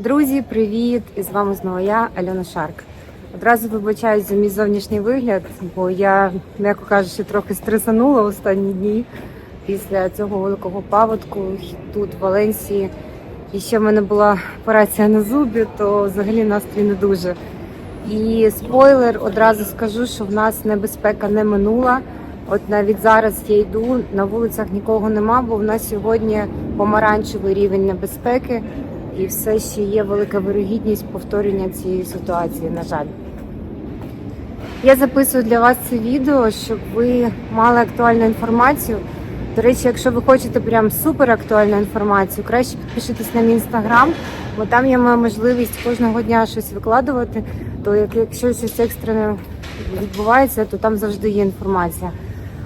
Друзі, привіт! І з вами знову я, Альона Шарк. Одразу вибачаюсь за мій зовнішній вигляд, бо я, м'яко кажучи, трохи стресанула останні дні після цього великого паводку тут, в Валенсії. І ще в мене була операція на зубі, то взагалі настрій не дуже. І спойлер, одразу скажу, що в нас небезпека не минула. От навіть зараз я йду, на вулицях нікого нема, бо в нас сьогодні помаранчевий рівень небезпеки, і все ще є велика вирогідність повторення цієї ситуації, на жаль. Я записую для вас це відео, щоб ви мали актуальну інформацію. До речі, якщо ви хочете прям супер актуальну інформацію, краще підпишитесь на мій інстаграм, бо там я маю можливість кожного дня щось викладувати. То якщо щось екстрене відбувається, то там завжди є інформація.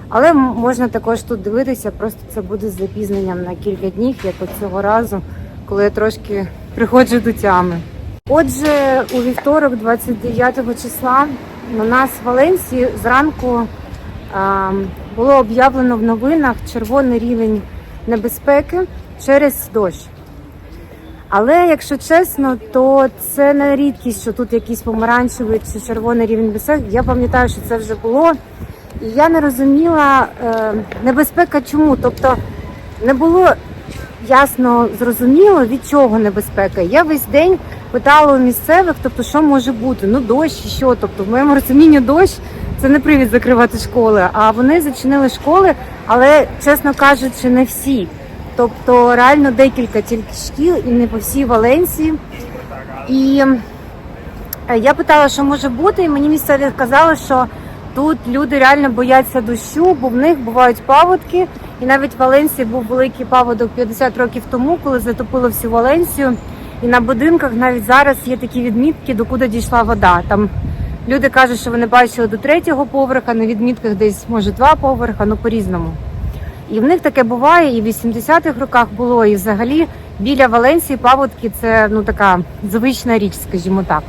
Але можна також тут дивитися, просто це буде з запізненням на кілька днів, як от цього разу, коли я трошки приходжу до тями. Отже, у вівторок, 29 числа, на нас в Валенсії зранку було об'явлено в новинах червоний рівень небезпеки через дощ. Але якщо чесно, то це не рідкість, що тут якийсь помаранчевий чи червоний рівень безпеки. Я пам'ятаю, що це вже було. І я не розуміла е, небезпека чому. Тобто не було ясно зрозуміло, від чого небезпека. Я весь день питала у місцевих, тобто, що може бути? Ну, дощ що. Тобто, в моєму розумінні дощ це не привід закривати школи. А вони зачинили школи, але, чесно кажучи, не всі. Тобто реально декілька тільки шкіл і не по всій Валенсії. І е, я питала, що може бути, і мені місцеві сказали, що тут люди реально бояться дощу, бо в них бувають паводки. І навіть в Валенсії був великий паводок 50 років тому, коли затопило всю Валенсію. І на будинках навіть зараз є такі відмітки, докуди дійшла вода. Там люди кажуть, що вони бачили до третього поверха, на відмітках десь може два поверха, ну по-різному. І в них таке буває, і в 80-х роках було, і взагалі біля Валенсії паводки це ну така звична річ, скажімо так.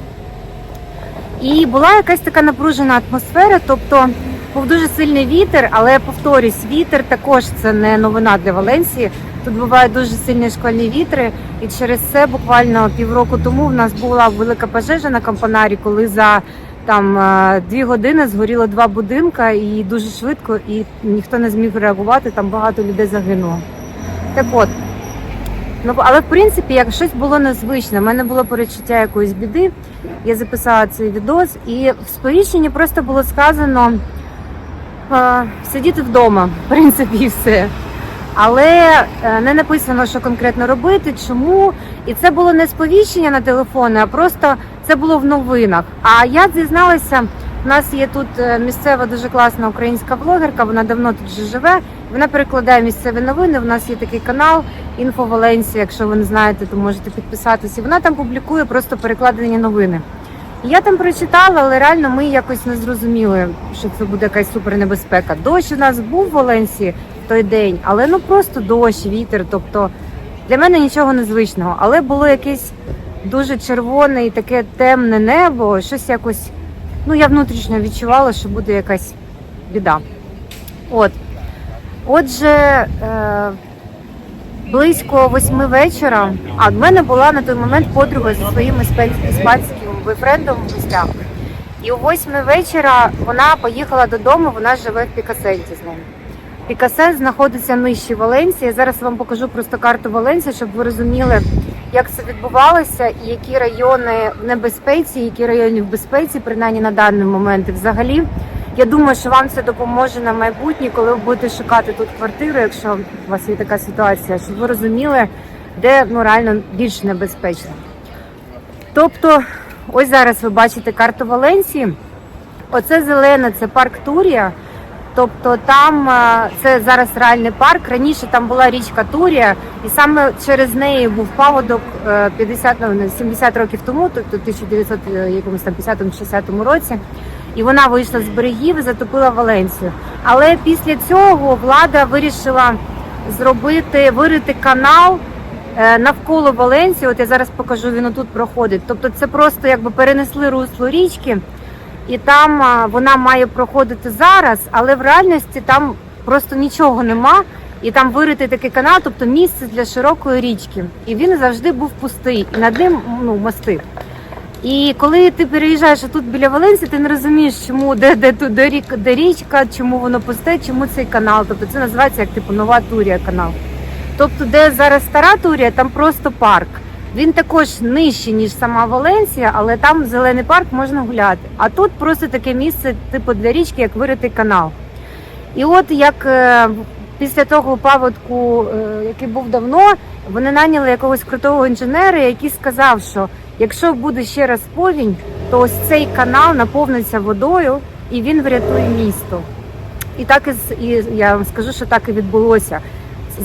І була якась така напружена атмосфера, тобто був дуже сильний вітер, але повторюсь, вітер також це не новина для Валенсії. Тут бувають дуже сильні шквальні вітри, і через це буквально півроку тому в нас була велика пожежа на Кампанарі, коли за там е, дві години згоріло два будинка і дуже швидко, і ніхто не зміг реагувати. Там багато людей загинуло. Так от. Ну, але в принципі, як щось було незвичне, в мене було перечуття якоїсь біди. Я записала цей відос, і в сповіщенні просто було сказано е, сидіти вдома, в принципі, і все. Але е, не написано, що конкретно робити, чому. І це було не сповіщення на телефони, а просто це було в новинах. А я дізналася, у нас є тут е, місцева дуже класна українська блогерка, вона давно тут вже живе. Вона перекладає місцеві новини. У нас є такий канал Інфо Валенсія. Якщо ви не знаєте, то можете підписатися. Вона там публікує просто перекладені новини. Я там прочитала, але реально ми якось не зрозуміли, що це буде якась супернебезпека. Дощ у нас був в Валенсії в той день, але ну просто дощ, вітер. Тобто для мене нічого незвичного. Але було якесь дуже червоне і таке темне небо, щось якось. Ну, я внутрішньо відчувала, що буде якась біда. От. Отже, е, близько восьми вечора, а в мене була на той момент подруга зі своїм іспанським бойфрендом в гостях. І о восьми вечора вона поїхала додому, вона живе в Пікасенті з ним. Пікасен знаходиться нижче Валенсії. Зараз вам покажу просто карту Валенсії, щоб ви розуміли, як це відбувалося і які райони в небезпеці, які райони в безпеці, принаймні на даний момент. І взагалі, я думаю, що вам це допоможе на майбутнє, коли ви будете шукати тут квартиру, якщо у вас є така ситуація, щоб ви розуміли, де ну реально більш небезпечно. Тобто, ось зараз ви бачите карту Валенсії. Оце зелене, це парк Турія. Тобто там е, це зараз реальний парк. Раніше там була річка Турія, і саме через неї був паводок е, 50, ну, 70 років тому, тобто 1900 е, якомусь там 50-60 році. І вона вийшла з берегів і затопила Валенсію. Але після цього влада вирішила зробити вирити канал е, навколо Валенсії. От я зараз покажу, він отут проходить. Тобто, це просто якби перенесли русло річки, і там вона має проходити зараз, але в реальності там просто нічого нема. І там виритий такий канал, тобто місце для широкої річки. І він завжди був пустий, і над ним ну, мости. І коли ти переїжджаєш тут біля Валенсії, ти не розумієш, чому де, де, де, де річка, чому воно пусте, чому цей канал. Тобто це називається як типу нова Турія канал. Тобто, де зараз стара Турія, там просто парк. Він також нижчий, ніж сама Валенсія, але там зелений парк можна гуляти. А тут просто таке місце, типу для річки, як виритий канал. І от як е, після того паводку, е, який був давно, вони наняли якогось крутого інженера, який сказав, що якщо буде ще раз повінь, то ось цей канал наповниться водою і він врятує місто. І так і, я вам скажу, що так і відбулося.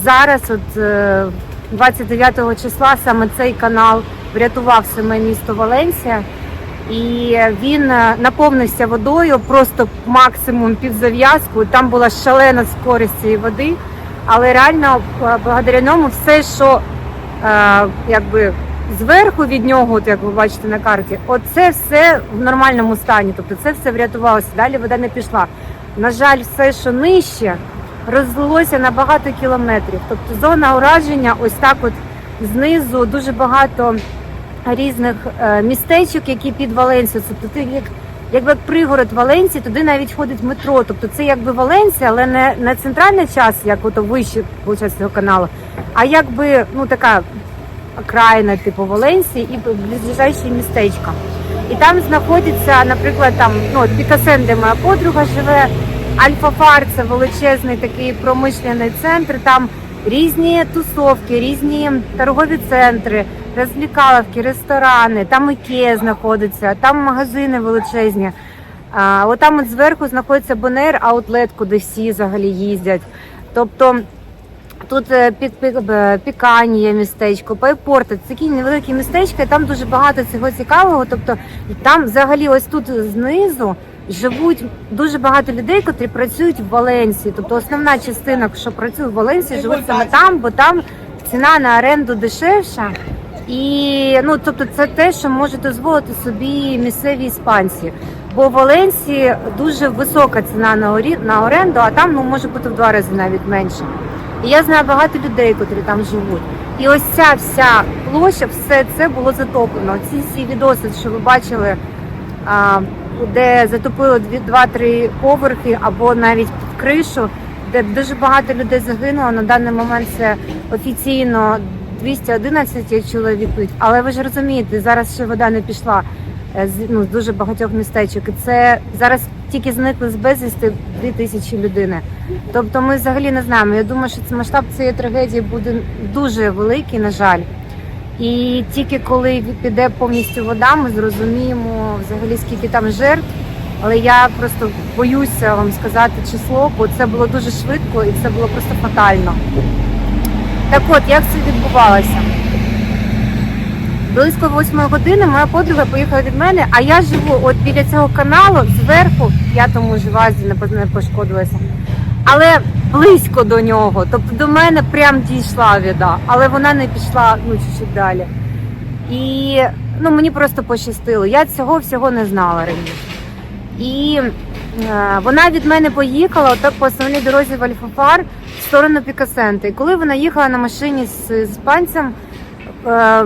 Зараз, от е, 29 числа, саме цей канал врятував саме місто Валенсія. І він е, наповнився водою просто максимум півзав'язку. Там була шалена скорість цієї води. Але реально, е, благодаря ньому, все, що е, якби зверху від нього, от як ви бачите на карті, оце все в нормальному стані. Тобто це все врятувалося. Далі вода не пішла. На жаль, все, що нижче, розлилося на багато кілометрів. Тобто зона ураження, ось так, от знизу дуже багато різних е, містечок, які під Валенсією. Тобто як, якби пригород Валенції, туди навіть ходить метро. Тобто це якби Валенсія, але не, не центральна час, як ото вище цього каналу, а якби ну така окраїна типу Валенсії і ближайші містечка. І там знаходиться, наприклад, там ну Пікасен, де моя подруга живе, Альфа-Фар це величезний такий промишлений центр. Там різні тусовки, різні торгові центри, розвлікаловки, ресторани, там Ікея знаходиться, там магазини величезні. А, от там от зверху знаходиться Бонер Аутлет, куди всі взагалі їздять. Тобто Тут е, під, е, Піканія містечко, Пайпорта, це такі невеликі містечка, і там дуже багато цього цікавого. Тобто там взагалі ось тут знизу живуть дуже багато людей, котрі працюють в Валенсії. Тобто основна частина, що працює в Валенсії, живуть саме там, бо там ціна на оренду дешевша. І ну тобто це те, що може дозволити собі місцеві іспанці. Бо в Валенсії дуже висока ціна на орі на оренду, а там ну може бути в два рази навіть менше. І я знаю багато людей, котрі там живуть. І ось ця вся площа, все це було затоплено. Ці всі відоси, що ви бачили, а, де затопило дві- два-три поверхи або навіть під кришу, де дуже багато людей загинуло. На даний момент це офіційно 211 є чоловік. Але ви ж розумієте, зараз ще вода не пішла е, з ну, з дуже багатьох містечок. І це зараз тільки зникли з безвісти 2000 людини. Тобто ми взагалі не знаємо. Я думаю, що це масштаб цієї трагедії буде дуже великий, на жаль. І тільки коли піде повністю вода, ми зрозуміємо взагалі скільки там жертв. Але я просто боюся вам сказати число, бо це було дуже швидко і це було просто фатально. Так от, як це відбувалося? Близько восьмої години моя подруга поїхала від мене, а я живу от біля цього каналу зверху, я тому жива, не не пошкодилася. Але близько до нього. Тобто до мене прям дійшла вода, але вона не пішла ну, чуть-чуть далі. І ну, мені просто пощастило. Я цього всього не знала раніше. І е, вона від мене поїхала отак по основній дорозі в Альфафар в сторону Пікасенти. І коли вона їхала на машині з, з панцем, е,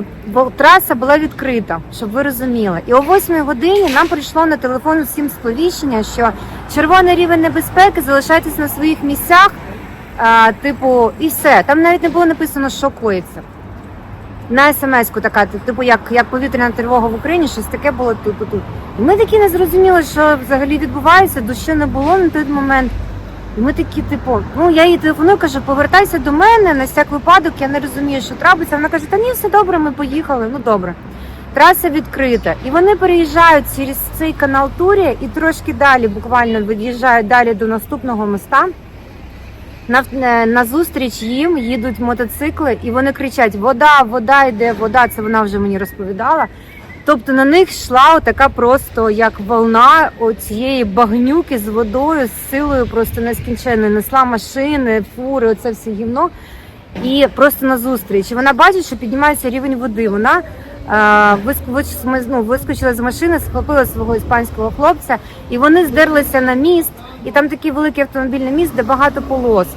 траса була відкрита, щоб ви розуміли. І о 8 годині нам прийшло на телефон всім сповіщення, що червоний рівень небезпеки, залишайтесь на своїх місцях. е, типу, і все. Там навіть не було написано, що коїться. На смс-ку така, типу, як, як повітряна тривога в Україні, щось таке було тут, тут. І ми такі не зрозуміли, що взагалі відбувається, дощу не було на той момент. І ми такі, типу, ну я їй телефоную, кажу, повертайся до мене на всяк випадок, я не розумію, що трапиться. Вона каже, та ні, все добре, ми поїхали. Ну добре. Траса відкрита. І вони переїжджають через цей канал Турія і трошки далі, буквально від'їжджають далі до наступного моста. Е, на зустріч їм їдуть мотоцикли, і вони кричать: Вода, вода йде, вода. Це вона вже мені розповідала. Тобто на них йшла така просто як волна цієї багнюки з водою, з силою просто нескінченною. Несла машини, фури, оце все гівно. І просто на зустріч. І Вона бачить, що піднімається рівень води. Вона ну, вискочила з машини, схопила свого іспанського хлопця, і вони здерлися на міст. І там такий великий автомобільний міст, де багато полос.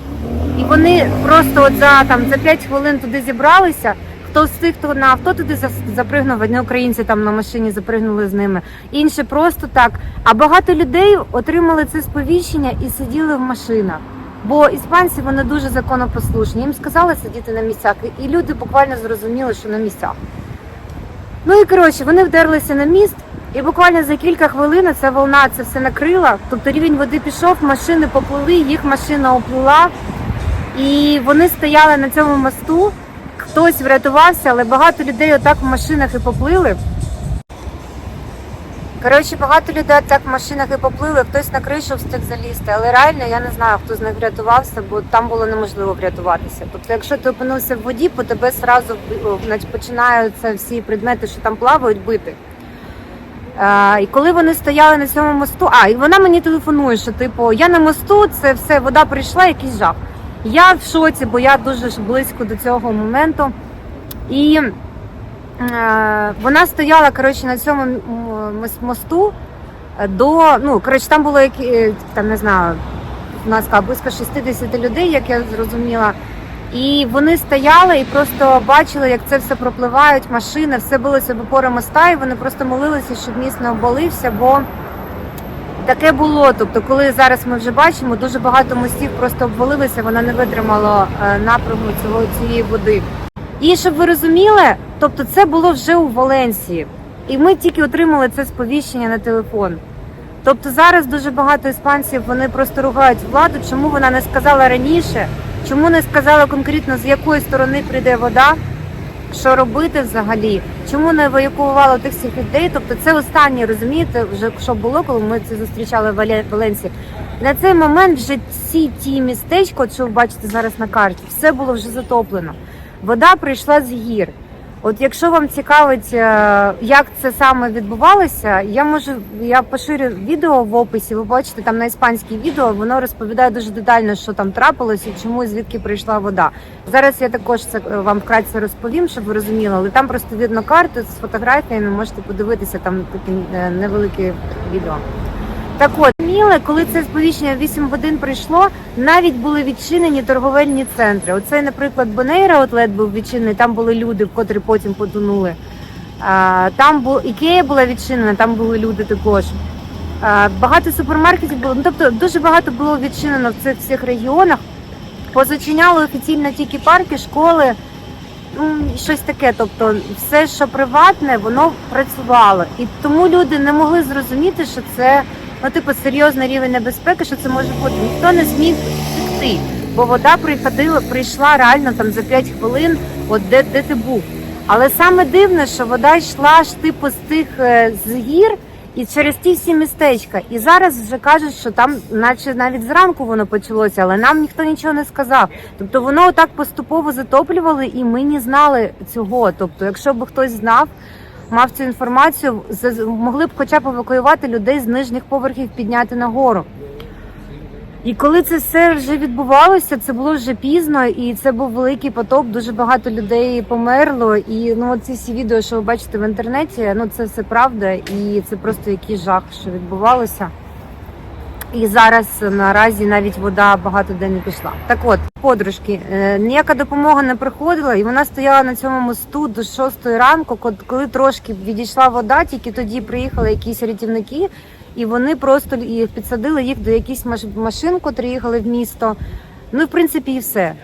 І вони просто от за там за 5 хвилин туди зібралися. Хто з тих, хто на авто туди запригнув, одні українці там на машині запригнули з ними, інші просто так. А багато людей отримали це сповіщення і сиділи в машинах. Бо іспанці вони дуже законопослушні. Їм сказали сидіти на місцях, і люди буквально зрозуміли, що на місцях. Ну і коротше, вони вдерлися на міст, і буквально за кілька хвилин ця волна це все накрила. Тобто рівень води пішов, машини поплили, їх машина оплила. І вони стояли на цьому мосту. Хтось врятувався, але багато людей отак в машинах і поплили. Коротше, багато людей так в машинах і поплили, хтось на кришу встиг залізти, але реально я не знаю, хто з них врятувався, бо там було неможливо врятуватися. Тобто, якщо ти опинився в воді, по тебе сразу значить, починаються всі предмети, що там плавають, бити. А, і коли вони стояли на цьому мосту, а і вона мені телефонує, що типу я на мосту, це все вода прийшла, якийсь жах. Я в шоці, бо я дуже близько до цього моменту. І е, вона стояла коротше, на цьому мосту е, до ну коротше, там було які е, там не знаю, у нас близько 60 людей, як я зрозуміла. І вони стояли і просто бачили, як це все пропливають, машини, все билося в опори моста, і вони просто молилися, щоб міст не обвалився, бо таке було. Тобто, коли зараз ми вже бачимо, дуже багато мостів просто обвалилися, вона не витримала е, напряму цього цієї води. І щоб ви розуміли, тобто це було вже у Валенсії, і ми тільки отримали це сповіщення на телефон. Тобто зараз дуже багато іспанців вони просто ругають владу, чому вона не сказала раніше, чому не сказала конкретно з якої сторони прийде вода, що робити взагалі, чому не евакуювала тих всіх людей. Тобто це останнє, розумієте, вже що було, коли ми це зустрічали в Вале- Валенсії. На цей момент вже всі ті містечко, що ви бачите зараз на карті, все було вже затоплено. Вода прийшла з гір. От якщо вам цікавить, е, як це саме відбувалося, я можу я поширю відео в описі. Ви бачите там на іспанській відео, воно розповідає дуже детально, що там трапилося і чому і звідки прийшла вода. Зараз я також це е, вам вкратце розповім, щоб ви розуміли, але там просто видно карту з фотографіями. Можете подивитися там таке невелике відео. Так от, Міле, коли це сповіщення 8 годин прийшло, навіть були відчинені торговельні центри. Оцей, наприклад, Бонейра Отлет був відчинений, там були люди, котрі потім потонули. Там бу... Ікея була відчинена, там були люди також. Багато супермаркетів було. Ну, тобто дуже багато було відчинено в цих всіх регіонах. Позачиняли офіційно тільки парки, школи, ну, щось таке. Тобто, все, що приватне, воно працювало. І тому люди не могли зрозуміти, що це ну, типу, серйозний рівень небезпеки, що це може бути. Ніхто не зміг втекти, бо вода приходила, прийшла реально там за 5 хвилин, от де, де ти був. Але саме дивне, що вода йшла ж типу з тих е, з гір і через ті всі містечка. І зараз вже кажуть, що там, наче навіть зранку воно почалося, але нам ніхто нічого не сказав. Тобто воно отак поступово затоплювали, і ми не знали цього. Тобто, якщо б хтось знав. Мав цю інформацію, могли б хоча б евакуювати людей з нижніх поверхів підняти нагору. І коли це все вже відбувалося, це було вже пізно, і це був великий потоп. Дуже багато людей померло. І ну ці всі відео, що ви бачите в інтернеті, ну це все правда, і це просто який жах, що відбувалося. І зараз наразі навіть вода багато де не пішла. Так от, подружки, е, ніяка допомога не приходила, і вона стояла на цьому мосту до 6 ранку, коли трошки відійшла вода, тільки тоді приїхали якісь рятівники, і вони просто підсадили їх до якихось машин, котрі їхали в місто. Ну, в принципі, і все.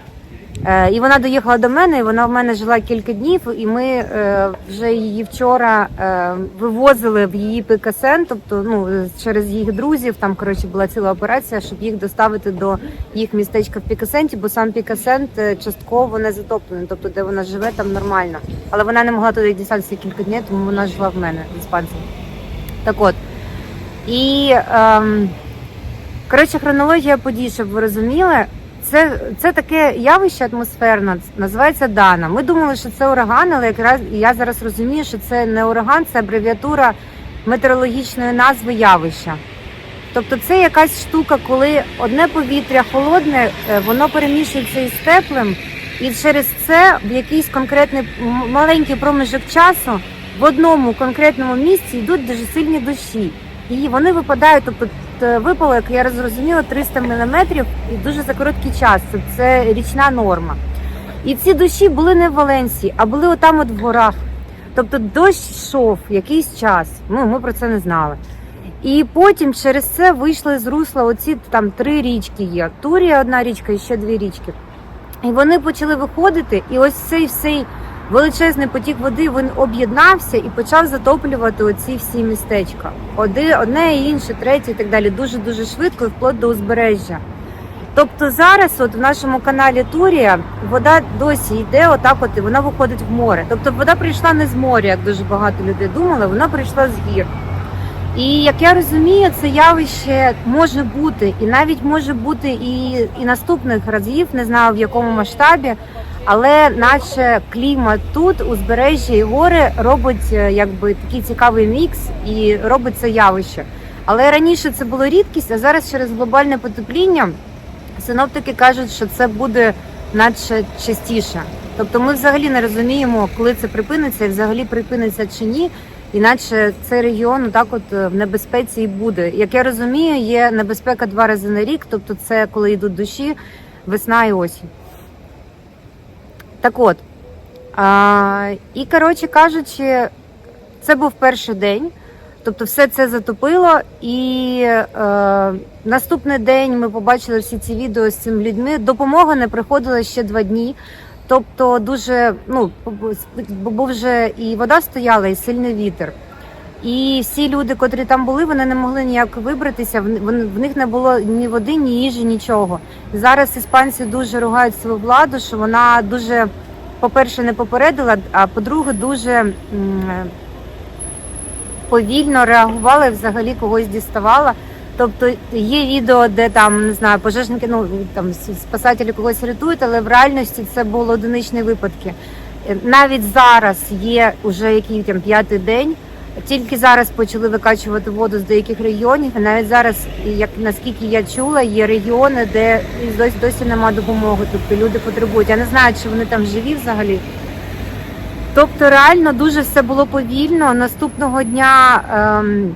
Е, І вона доїхала до мене, і вона в мене жила кілька днів, і ми е, вже її вчора е, вивозили в її пикасен, тобто ну через їх друзів. Там коротше була ціла операція, щоб їх доставити до їх містечка в Пікасенті, бо сам Пікасент частково не затоплений, тобто де вона живе, там нормально. Але вона не могла туди дістатися кілька днів, тому вона жила в мене в іспанці. Так от. І ем, коротше, хронологія подій, щоб ви розуміли. Це, це таке явище атмосферне, називається Дана. Ми думали, що це ураган, але якраз я зараз розумію, що це не ураган, це абревіатура метеорологічної назви явища. Тобто це якась штука, коли одне повітря холодне, е, воно перемішується із теплим, і через це в якийсь конкретний маленький проміжок часу в одному конкретному місці йдуть дуже сильні дощі. І вони випадають, тобто випало, як я зрозуміла, 300 мм і дуже за короткий час. Це- Це річна норма. І ці дощі були не в Валенсії, а були отам от в горах. Тобто дощ йшов якийсь час. Ну, ми про це не знали. І потім через це вийшли з русла оці там три річки є. Турія одна річка і ще дві річки. І вони почали виходити, і ось цей всей величезний потік води він об'єднався і почав затоплювати оці всі містечка. Оди, одне, інше, третє і так далі. Дуже дуже швидко і вплоть до узбережжя. Тобто зараз, от в нашому каналі Турія, вода досі йде отак, от і вона виходить в море. Тобто вода прийшла не з моря, як дуже багато людей думали, вона прийшла з гір. І як я розумію, це явище може бути, і навіть може бути і, і наступних разів, не знаю в якому масштабі, але наче клімат тут, узбережжя і гори робить е, якби такий цікавий мікс і робить це явище. Але раніше це було рідкість, а зараз через глобальне потепління синоптики кажуть, що це буде наче частіше. Тобто ми взагалі не розуміємо, коли це припиниться, і взагалі припиниться чи ні. Іначе цей регіон так от е, в небезпеці і буде. Як я розумію, є небезпека два рази на рік, тобто це коли йдуть дощі, весна і осінь. Так от. А, і коротше кажучи, це був перший день. Тобто все це затопило, і е, наступний день ми побачили всі ці відео з цими людьми. Допомога не приходила ще два дні. Тобто, дуже ну був вже і вода стояла, і сильний вітер. І всі люди, котрі там були, вони не могли ніяк вибратися. В, них не було ні води, ні їжі, нічого. Зараз іспанці дуже ругають свою владу, що вона дуже, по-перше, не попередила, а по-друге, дуже повільно реагувала і взагалі когось діставала. Тобто є відео, де там не знаю, пожежники, ну там спасателі когось рятують, але в реальності це були одиничні випадки. Е, Навіть зараз є уже який там п'ятий день. Тільки зараз почали викачувати воду з деяких регіонів. Навіть зараз, як наскільки я чула, є регіони, де досі досі немає допомоги. Тобто люди потребують. Я не знаю, чи вони там живі взагалі. Тобто, реально дуже все було повільно. Наступного дня ем,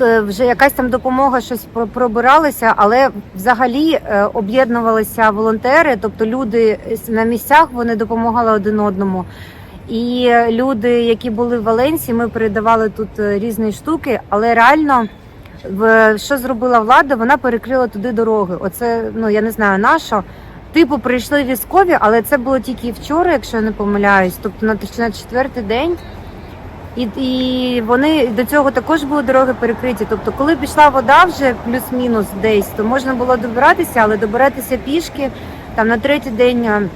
вже якась там допомога щось пробиралася, але взагалі е, об'єднувалися волонтери, тобто люди на місцях вони допомагали один одному. І е, люди, які були в Валенсії, ми передавали тут е, різні штуки, але реально. Що зробила влада? Вона перекрила туди дороги. Оце ну я не знаю на що. Типу прийшли військові, але це було тільки вчора, якщо я не помиляюсь, тобто на, на четвертий день. І, і вони до цього також були дороги перекриті. Тобто, коли пішла вода вже плюс-мінус десь, то можна було добиратися, але добиратися пішки там на третій день.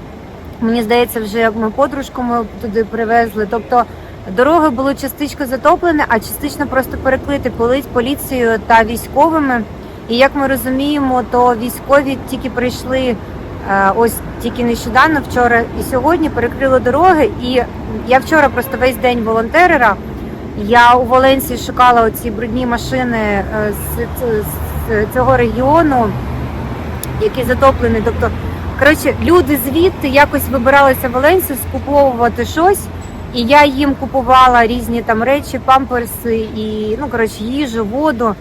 Мені здається, вже як ми подружку ми туди привезли. Тобто дороги були частично затоплені, а частично просто перекриті поліцією та військовими. І як ми розуміємо, то військові тільки прийшли е, ось тільки нещодавно, вчора і сьогодні перекрили дороги. І я вчора просто весь день волонтерила. Я у Валенсії шукала оці брудні машини е, з цього регіону, які затоплені. Тобто, коротше, люди звідти якось вибиралися в Валенсію скуповувати щось. І я їм купувала різні там речі, памперси і ну коротше їжу, воду,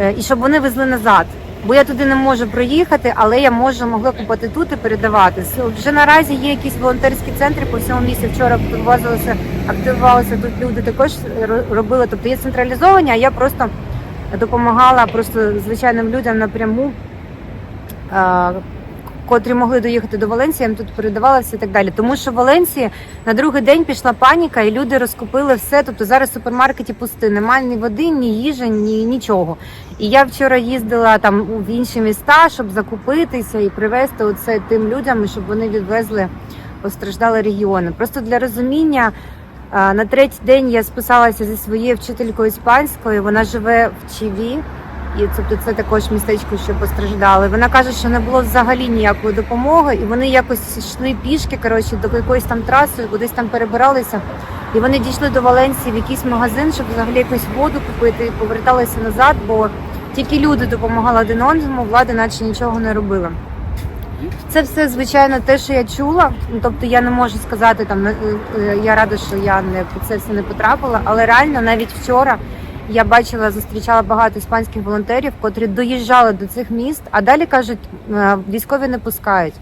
е, і щоб вони везли назад. Бо я туди не можу проїхати, але я можу могла купити тут і передавати. Вже наразі є якісь волонтерські центри по всьому місті. Вчора активувалися, активувалися тут люди також робили. Тобто є централізовані, а я просто допомагала просто звичайним людям напряму. Котрі могли доїхати до Валенсії, я їм тут передавалася і так далі. Тому що в Валенсії на другий день пішла паніка, і люди розкупили все. Тобто зараз в супермаркеті пусти, немає ні води, ні їжі, ні нічого. І я вчора їздила там в інші міста, щоб закупитися і привезти оце тим людям, щоб вони відвезли постраждалі регіони. Просто для розуміння. На третій день я списалася зі своєю вчителькою іспанської. Вона живе в Чиві, і тобто це також містечко, що постраждали. Вона каже, що не було взагалі ніякої допомоги, і вони якось йшли пішки, коротше, до якоїсь там траси, кудись там перебиралися. І вони дійшли до Валенсії в якийсь магазин, щоб взагалі якусь воду купити, і поверталися назад, бо тільки люди допомагали один одному, влада наче нічого не робила. Це все звичайно те, що я чула. Ну, Тобто я не можу сказати там е, е, я рада, що я не це все не потрапила, але реально навіть вчора Я бачила, зустрічала багато іспанських волонтерів, котрі доїжджали до цих міст, а далі кажуть, е, військові не пускають.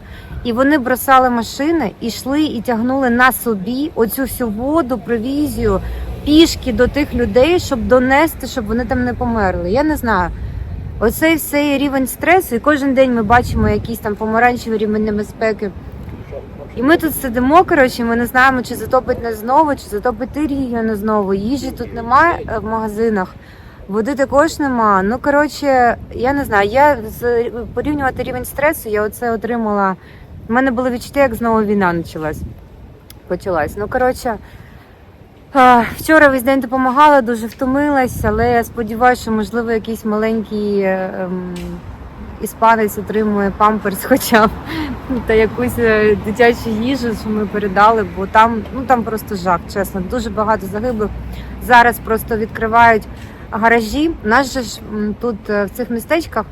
І вони бросали машини, і йшли і тягнули на собі оцю всю воду, провізію, пішки до тих людей, щоб донести, щоб вони там не померли. Я не знаю. Оцей всей рівень стресу, і кожен день ми бачимо якийсь там помаранчевий рівень небезпеки. І ми тут сидимо, коротше, ми не знаємо, чи затопить нас знову, чи затопить регіони знову. Їжі тут немає е, в магазинах, води також нема. Ну, коротше, я не знаю. Я з порівнювати рівень стресу, я оце отримала. У мене було відчуття, як знову війна почалась. почалась. Ну, коротше, вчора весь день допомагала, дуже втомилась, але я сподіваюся, що можливо якийсь маленький е, ем, іспанець отримує памперс, хоча б та якусь е, дитячу їжу, що ми передали, бо там ну там просто жах, чесно, дуже багато загиблих. Зараз просто відкривають гаражі. Нас же ж тут е, в цих містечках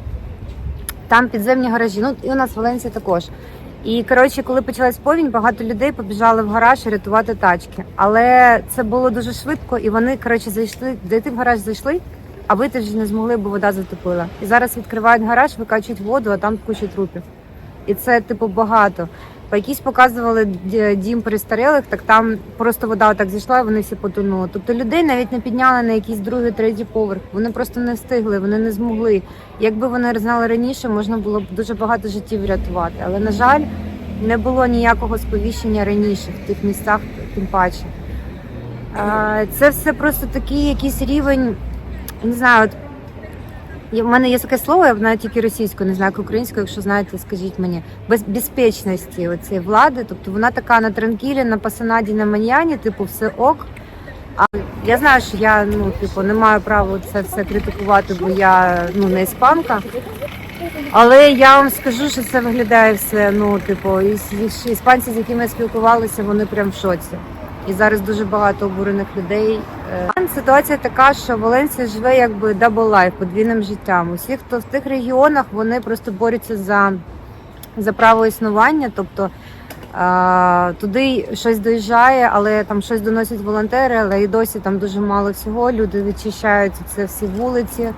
там підземні гаражі. Ну і у нас в Валенсії також. І коротше, коли почалась повінь, багато людей побіжали в гараж рятувати тачки. Але це було дуже швидко, і вони коротше зайшли, зайти в гараж зайшли, а вийти вже не змогли, бо вода затопила. І зараз відкривають гараж, викачують воду, а там куча трупів. І це типу багато. По якісь показували дім перестарілих, так там просто вода так зійшла, і вони всі потонули. Тобто людей навіть не підняли на якийсь другий, третій поверх. Вони просто не встигли, вони не змогли. Якби вони знали раніше, можна було б дуже багато життів врятувати. Але на жаль, не було ніякого сповіщення раніше в тих містах, тим паче. Це все просто такий якийсь рівень, не знаю. От в мене є таке слово, я знаю тільки російською, не знаю як українською, якщо знаєте, скажіть мені. Без безпечності оцієї влади. Тобто вона така на транкілі, на пасанаді, на маньяні, типу, все ок. А я знаю, що я ну, типу, не маю права це все критикувати, бо я ну, не іспанка. Але я вам скажу, що це виглядає все. Ну, типу, іспанці, з якими я спілкувалася, вони прям в шоці. І зараз дуже багато обурених людей. Ситуація така, що Валенсія живе якби дабл лайф, подвійним життям. Усі, хто в тих регіонах, вони просто борються за, за право існування. Тобто туди щось доїжджає, але там щось доносять волонтери, але і досі там дуже мало всього. Люди відчищають це всі вулиці.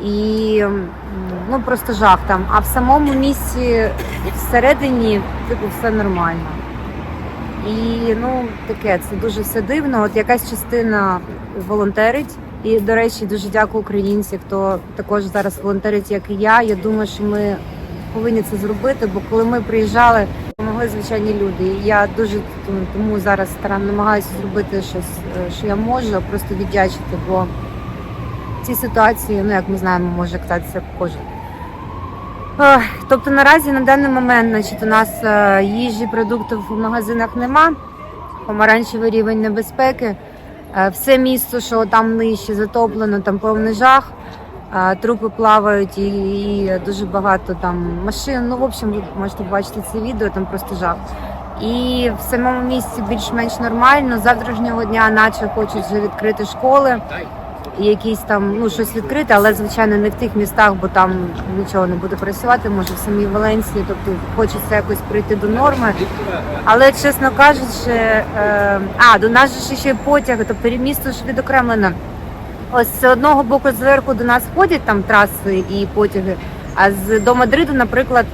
І ну просто жах там. А в самому місці всередині типу все нормально. І ну таке, це дуже все дивно. От якась частина волонтерить. І, до речі, дуже дякую українці, хто також зараз волонтерить, як і я. Я думаю, що ми повинні це зробити, бо коли ми приїжджали, допомогли звичайні люди. І я дуже тому- зараз старам намагаюся зробити щось, е, що я можу, просто віддячити, бо в цій ситуації, ну як ми знаємо, може статися кожен. Тобто наразі на даний момент значить, у нас е, їжі, продуктів в магазинах нема, помаранчевий рівень небезпеки. Е, Все місто, що там нижче затоплено, там повний жах. Е, Трупи плавають і, і дуже багато там машин. Ну, в общем, ви можете бачити це відео, там просто жах. І в самому місці більш-менш нормально. З завтрашнього дня, наче хочуть вже відкрити школи якісь там ну щось відкрите, але звичайно не в тих містах, бо там нічого не буде працювати. Може в самій Валенсії, тобто хочеться якось прийти до норми. Але чесно кажучи, е, а до нас же ще й потяги, тобто місто ж відокремлено. Ось з одного боку зверху до нас ходять там траси і потяги. А з до Мадриду, наприклад,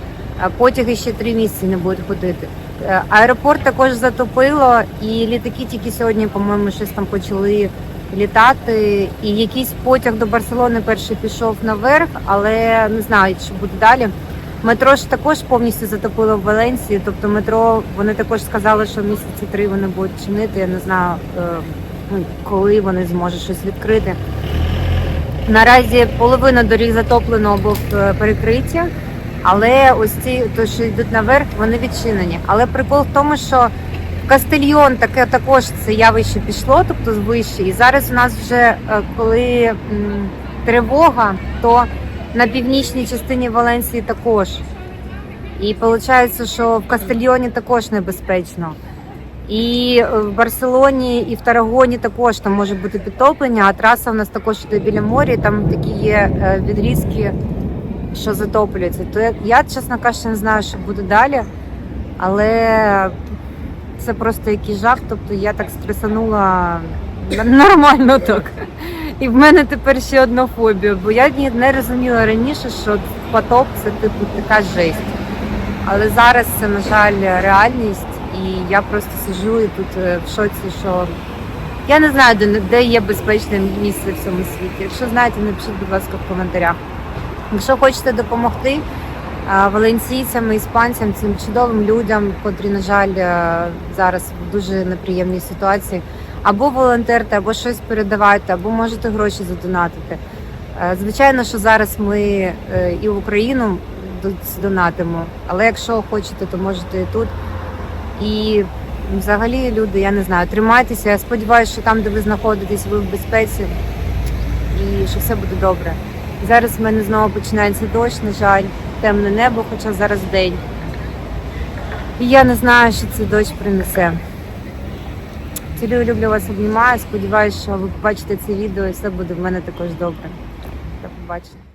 е, потяги ще три місяці не будуть ходити. Е, Аеропорт також затопило, і літаки тільки сьогодні, по-моєму, щось там почали літати. І якийсь потяг до Барселони перший пішов наверх, але не знаю, що буде далі. Метро ж також повністю затопило в Валенсії. Тобто метро вони також сказали, що місяці три вони будуть чинити. Я не знаю, е, ну, коли вони зможуть щось відкрити. Наразі половина доріг затоплено або е, перекриті, але ось ці, то, що йдуть наверх, вони відчинені. Але прикол в тому, що Кастильйон таке також це явище пішло, тобто вище. І зараз у нас вже е, коли тривога, то на північній частині Валенсії також. І виходить, що в Кастильйоні також небезпечно. І в Барселоні, і в Тарагоні також там може бути підтоплення, а траса у нас також іде біля моря, і там такі є е, відрізки, що затоплюються. То я, чесно кажучи, не знаю, що буде далі, але це просто якийсь жах. Тобто я так стресанула нормально так. І в мене тепер ще одна фобія, бо я не розуміла раніше, що потоп це типу така жесть. Але зараз це, на жаль, реальність, і я просто сиджу і тут е, в шоці, що я не знаю, де, де є безпечне місце в цьому світі. Якщо знаєте, напишіть, будь ласка, в коментарях. Якщо хочете допомогти а, валенційцям, іспанцям, цим чудовим людям, котрі, на жаль, е, зараз в дуже неприємній ситуації, або волонтерте, або щось передавайте, або можете гроші задонатити. Е, Звичайно, що зараз ми е, і в Україну донатимо, але якщо хочете, то можете і тут. І взагалі, люди, я не знаю, тримайтеся. Я сподіваюся, що там, де ви знаходитесь, ви в безпеці і що все буде добре. Зараз в мене знову починається дощ, на жаль, темне небо, хоча зараз день. І я не знаю, що цей дощ принесе. Цілю, люблю вас, обнімаю. Сподіваюся, що ви побачите це відео і все буде в мене також добре. До побачення.